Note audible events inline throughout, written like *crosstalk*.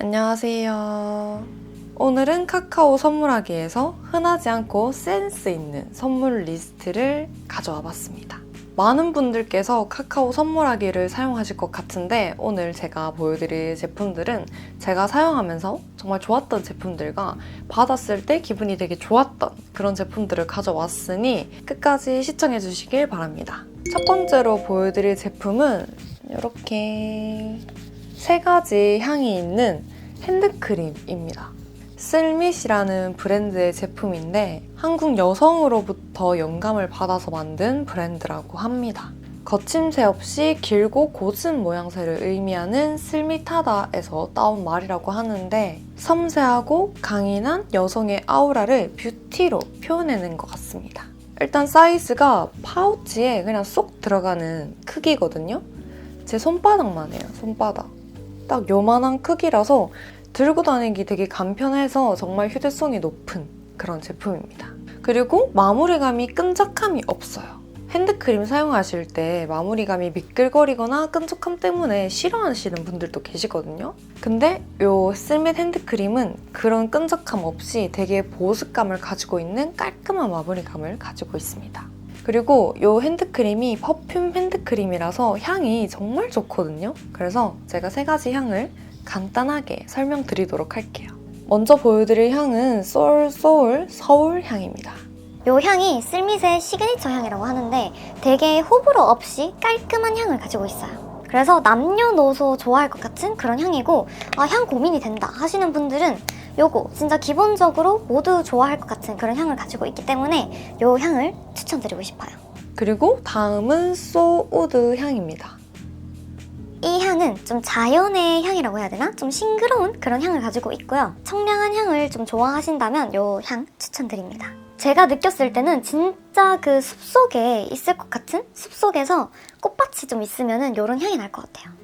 안녕하세요. 오늘은 카카오 선물하기에서 흔하지 않고 센스 있는 선물 리스트를 가져와 봤습니다. 많은 분들께서 카카오 선물하기를 사용하실 것 같은데 오늘 제가 보여드릴 제품들은 제가 사용하면서 정말 좋았던 제품들과 받았을 때 기분이 되게 좋았던 그런 제품들을 가져왔으니 끝까지 시청해 주시길 바랍니다. 첫 번째로 보여드릴 제품은 이렇게 세 가지 향이 있는 핸드크림입니다. 쓸밋이라는 브랜드의 제품인데 한국 여성으로부터 영감을 받아서 만든 브랜드라고 합니다. 거침새 없이 길고 고진 모양새를 의미하는 쓸밋하다에서 따온 말이라고 하는데 섬세하고 강인한 여성의 아우라를 뷰티로 표현해낸 것 같습니다. 일단 사이즈가 파우치에 그냥 쏙 들어가는 크기거든요. 제 손바닥만 해요, 손바닥. 딱 요만한 크기라서 들고 다니기 되게 간편해서 정말 휴대성이 높은 그런 제품입니다. 그리고 마무리감이 끈적함이 없어요. 핸드크림 사용하실 때 마무리감이 미끌거리거나 끈적함 때문에 싫어하시는 분들도 계시거든요. 근데 요 쓸밋 핸드크림은 그런 끈적함 없이 되게 보습감을 가지고 있는 깔끔한 마무리감을 가지고 있습니다. 그리고 이 핸드크림이 퍼퓸 핸드크림이라서 향이 정말 좋거든요. 그래서 제가 세 가지 향을 간단하게 설명드리도록 할게요. 먼저 보여드릴 향은 소울 소울 서울 향입니다. 요 향이 쓸밋의 시그니처 향이라고 하는데 되게 호불호 없이 깔끔한 향을 가지고 있어요. 그래서 남녀노소 좋아할 것 같은 그런 향이고 아, 향 고민이 된다 하시는 분들은 요거 진짜 기본적으로 모두 좋아할 것 같은 그런 향을 가지고 있기 때문에 요 향을 추천드리고 싶어요. 그리고 다음은 소우드 향입니다. 이 향은 좀 자연의 향이라고 해야 되나? 좀 싱그러운 그런 향을 가지고 있고요. 청량한 향을 좀 좋아하신다면 요 향 추천드립니다. 제가 느꼈을 때는 진짜 그 숲속에 있을 것 같은 숲속에서 꽃밭이 좀 있으면은 요런 향이 날 것 같아요.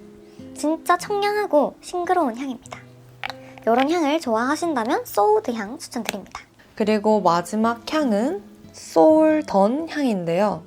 진짜 청량하고 싱그러운 향입니다. 요런 향을 좋아하신다면 소우드 향 추천드립니다. 그리고 마지막 향은 소울던 향인데요.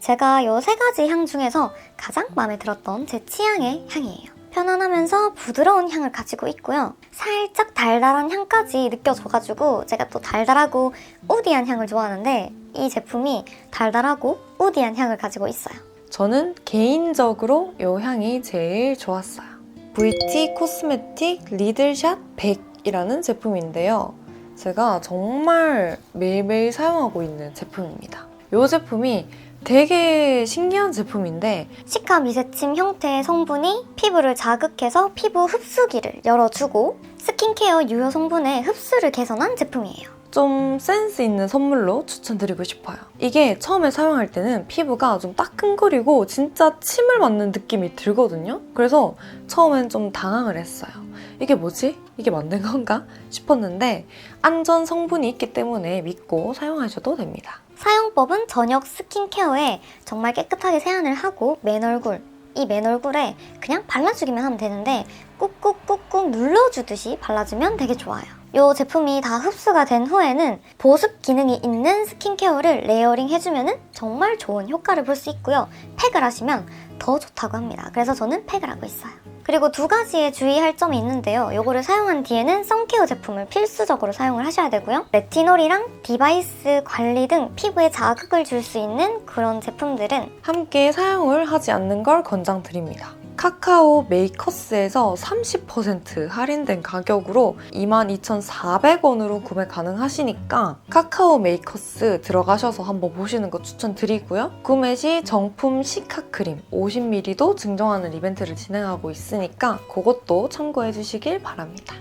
제가 요세 가지 향 중에서 가장 마음에 들었던 제 취향의 향이에요. 편안하면서 부드러운 향을 가지고 있고요. 살짝 달달한 향까지 느껴져가지고 제가 또 달달하고 우디한 향을 좋아하는데 이 제품이 달달하고 우디한 향을 가지고 있어요. 저는 개인적으로 이 향이 제일 좋았어요. VT 코스메틱 리들샷 100이라는 제품인데요. 제가 정말 매일매일 사용하고 있는 제품입니다. 이 제품이 되게 신기한 제품인데 시카 미세침 형태의 성분이 피부를 자극해서 피부 흡수기를 열어주고 스킨케어 유효 성분의 흡수를 개선한 제품이에요. 좀 센스 있는 선물로 추천드리고 싶어요. 이게 처음에 사용할 때는 피부가 좀 따끔거리고 진짜 침을 맞는 느낌이 들거든요. 그래서 처음엔 좀 당황을 했어요. 이게 뭐지? 이게 맞는 건가? 싶었는데 안전 성분이 있기 때문에 믿고 사용하셔도 됩니다. 사용법은 저녁 스킨케어에 정말 깨끗하게 세안을 하고 맨 얼굴 이 맨 얼굴에 그냥 발라주기만 하면 되는데 꾹꾹꾹꾹 눌러주듯이 발라주면 되게 좋아요. 이 제품이 다 흡수가 된 후에는 보습 기능이 있는 스킨케어를 레이어링 해주면 정말 좋은 효과를 볼 수 있고요. 팩을 하시면 더 좋다고 합니다. 그래서 저는 팩을 하고 있어요. 그리고 두 가지의 주의할 점이 있는데요. 요거를 사용한 뒤에는 선케어 제품을 필수적으로 사용을 하셔야 되고요. 레티놀이랑 디바이스 관리 등 피부에 자극을 줄 수 있는 그런 제품들은 함께 사용을 하지 않는 걸 권장드립니다. 카카오 메이커스에서 30% 할인된 가격으로 22,400원으로 구매 가능하시니까 카카오 메이커스 들어가셔서 한번 보시는 거 추천드리고요. 구매 시 정품 시카크림 50ml도 증정하는 이벤트를 진행하고 있으니까 그것도 참고해 주시길 바랍니다.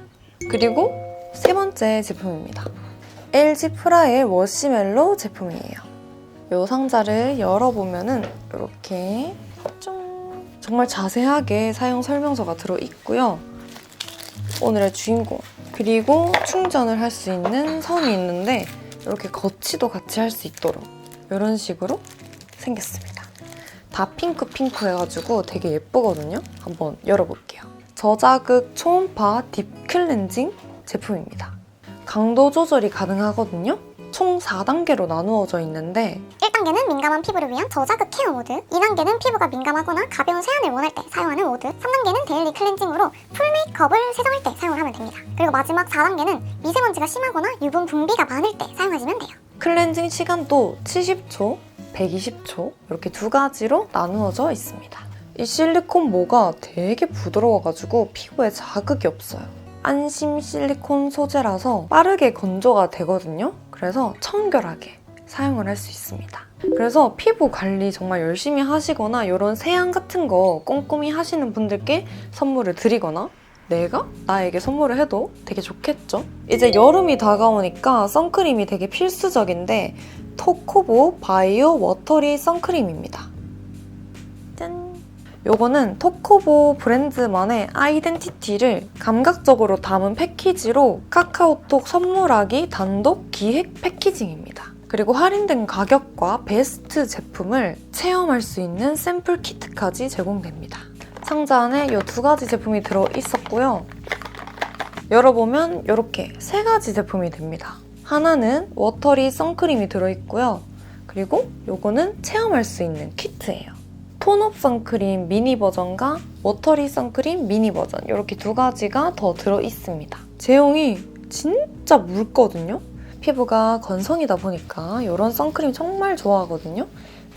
그리고 세 번째 제품입니다. LG 프라의 워시멜로 제품이에요. 이 상자를 열어보면은 이렇게 좀 정말 자세하게 사용 설명서가 들어있고요. 오늘의 주인공 그리고 충전을 할 수 있는 선이 있는데 이렇게 거치도 같이 할 수 있도록 이런 식으로 생겼습니다. 다 핑크 핑크 해가지고 되게 예쁘거든요. 한번 열어볼게요. 저자극 초음파 딥 클렌징 제품입니다. 강도 조절이 가능하거든요. 총 4단계로 나누어져 있는데 2단계는 민감한 피부를 위한 저자극 케어 모드 2단계는 피부가 민감하거나 가벼운 세안을 원할 때 사용하는 모드 3단계는 데일리 클렌징으로 풀 메이크업을 세정할 때 사용을 하면 됩니다 그리고 마지막 4단계는 미세먼지가 심하거나 유분 분비가 많을 때 사용하시면 돼요 클렌징 시간도 70초, 120초 이렇게 두 가지로 나누어져 있습니다. 이 실리콘 모가 되게 부드러워가지고 피부에 자극이 없어요. 안심 실리콘 소재라서 빠르게 건조가 되거든요. 그래서 청결하게 사용을 할 수 있습니다. 그래서 피부 관리 정말 열심히 하시거나 이런 세안 같은 거 꼼꼼히 하시는 분들께 선물을 드리거나 내가 나에게 선물을 해도 되게 좋겠죠? 이제 여름이 다가오니까 선크림이 되게 필수적인데 토코보 바이오 워터리 선크림입니다. 짠! 요거는 토코보 브랜드만의 아이덴티티를 감각적으로 담은 패키지로 카카오톡 선물하기 단독 기획 패키징입니다. 그리고 할인된 가격과 베스트 제품을 체험할 수 있는 샘플 키트까지 제공됩니다. 상자 안에 이 두 가지 제품이 들어 있었고요. 열어보면 이렇게 세 가지 제품이 됩니다. 하나는 워터리 선크림이 들어있고요. 그리고 요거는 체험할 수 있는 키트예요. 톤업 선크림 미니 버전과 워터리 선크림 미니 버전 이렇게 두 가지가 더 들어있습니다. 제형이 진짜 묽거든요. 피부가 건성이다 보니까 이런 선크림 정말 좋아하거든요.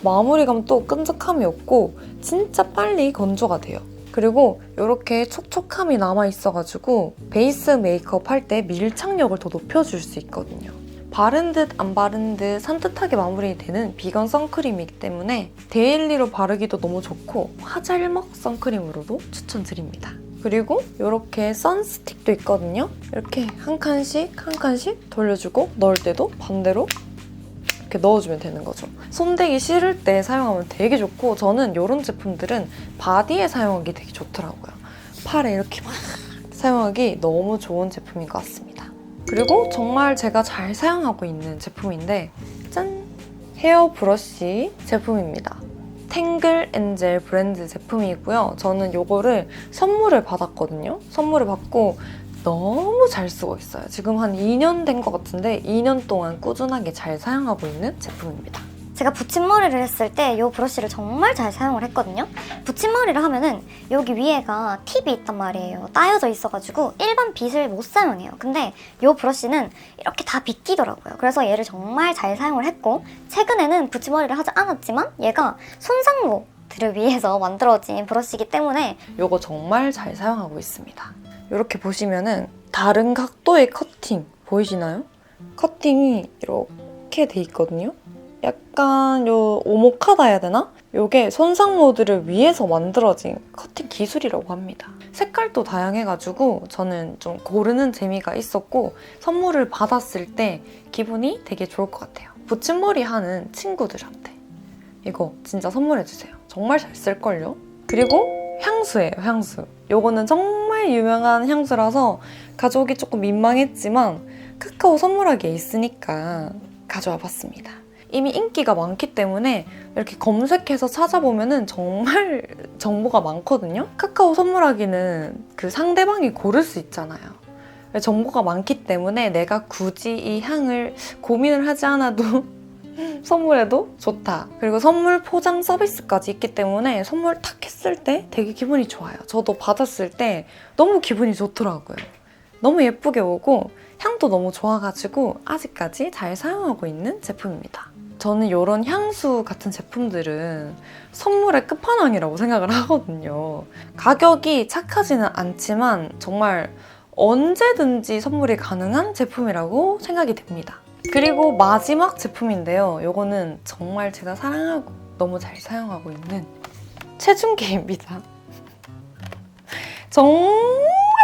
마무리감도 끈적함이 없고 진짜 빨리 건조가 돼요. 그리고 이렇게 촉촉함이 남아 있어가지고 베이스 메이크업 할 때 밀착력을 더 높여줄 수 있거든요. 바른 듯 안 바른 듯 산뜻하게 마무리되는 비건 선크림이기 때문에 데일리로 바르기도 너무 좋고 화잘먹 선크림으로도 추천드립니다. 그리고 이렇게 선스틱도 있거든요. 이렇게 한 칸씩 한 칸씩 돌려주고 넣을 때도 반대로 이렇게 넣어주면 되는 거죠. 손대기 싫을 때 사용하면 되게 좋고 저는 이런 제품들은 바디에 사용하기 되게 좋더라고요. 팔에 이렇게 막 사용하기 너무 좋은 제품인 것 같습니다. 그리고 정말 제가 잘 사용하고 있는 제품인데 짠! 헤어 브러쉬 제품입니다. 탱글 엔젤 브랜드 제품이고요. 저는 이거를 선물을 받았거든요. 선물을 받고 너무 잘 쓰고 있어요. 지금 한 2년 된 것 같은데 2년 동안 꾸준하게 잘 사용하고 있는 제품입니다. 제가 붙임머리를 했을 때 이 브러쉬를 정말 잘 사용을 했거든요. 붙임머리를 하면은 여기 위에가 팁이 있단 말이에요. 따여져 있어가지고 일반 빗을 못 사용해요. 근데 이 브러쉬는 이렇게 다 빗기더라고요. 그래서 얘를 정말 잘 사용을 했고 최근에는 붙임머리를 하지 않았지만 얘가 손상모 들을 위해서 *laughs* 만들어진 브러쉬이기 때문에 이거 정말 잘 사용하고 있습니다. 이렇게 보시면은 다른 각도의 커팅 보이시나요? 커팅이 이렇게 돼 있거든요. 약간 요 오목하다 해야 되나? 요게 손상 모드를 위해서 만들어진 커팅 기술이라고 합니다. 색깔도 다양해가지고 저는 좀 고르는 재미가 있었고 선물을 받았을 때 기분이 되게 좋을 것 같아요. 붙임머리 하는 친구들한테 이거 진짜 선물해주세요. 정말 잘 쓸걸요? 그리고 향수예요, 향수. 요거는 정말 유명한 향수라서 가져오기 조금 민망했지만 카카오 선물하기에 있으니까 가져와 봤습니다. 이미 인기가 많기 때문에 이렇게 검색해서 찾아보면은 정말 *laughs* 정보가 많거든요. 카카오 선물하기는 그 상대방이 고를 수 있잖아요. 정보가 많기 때문에 내가 굳이 이 향을 고민을 하지 않아도 *laughs* 선물해도 좋다. 그리고 선물 포장 서비스까지 있기 때문에 선물 탁 했을 때 되게 기분이 좋아요. 저도 받았을 때 너무 기분이 좋더라고요. 너무 예쁘게 오고 향도 너무 좋아가지고 아직까지 잘 사용하고 있는 제품입니다. 저는 이런 향수 같은 제품들은 선물의 끝판왕이라고 생각을 하거든요. 가격이 착하지는 않지만 정말 언제든지 선물이 가능한 제품이라고 생각이 됩니다. 그리고 마지막 제품인데요. 이거는 정말 제가 사랑하고 너무 잘 사용하고 있는 체중계입니다. *laughs* 정말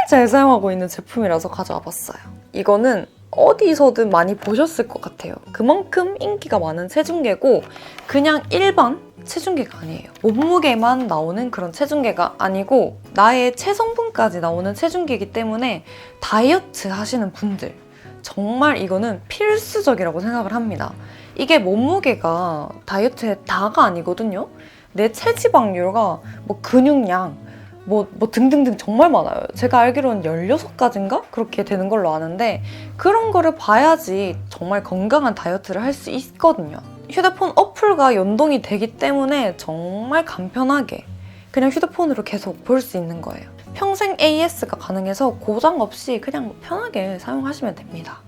잘 사용하고 있는 제품이라서 가져와 봤어요. 이거는 어디서든 많이 보셨을 것 같아요. 그만큼 인기가 많은 체중계고 그냥 일반 체중계가 아니에요. 몸무게만 나오는 그런 체중계가 아니고 나의 체성분까지 나오는 체중계이기 때문에 다이어트 하시는 분들 정말 이거는 필수적이라고 생각을 합니다. 이게 몸무게가 다이어트의 다가 아니거든요. 내 체지방률과 뭐 근육량, 뭐, 뭐 등등등 정말 많아요. 제가 알기로는 16가지인가? 그렇게 되는 걸로 아는데 그런 거를 봐야지 정말 건강한 다이어트를 할 수 있거든요. 휴대폰 업 어플과 연동이 되기 때문에 정말 간편하게 그냥 휴대폰으로 계속 볼 수 있는 거예요. 평생 AS가 가능해서 고장 없이 그냥 편하게 사용하시면 됩니다.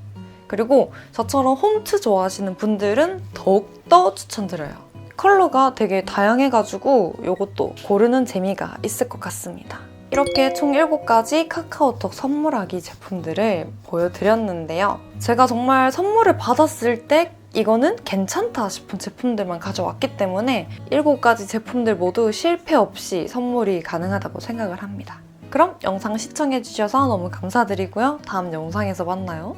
그리고 저처럼 홈트 좋아하시는 분들은 더욱더 추천드려요. 컬러가 되게 다양해가지고 이것도 고르는 재미가 있을 것 같습니다. 이렇게 총 7가지 카카오톡 선물하기 제품들을 보여드렸는데요. 제가 정말 선물을 받았을 때 이거는 괜찮다 싶은 제품들만 가져왔기 때문에 7가지 제품들 모두 실패 없이 선물이 가능하다고 생각을 합니다. 그럼 영상 시청해주셔서 너무 감사드리고요. 다음 영상에서 만나요.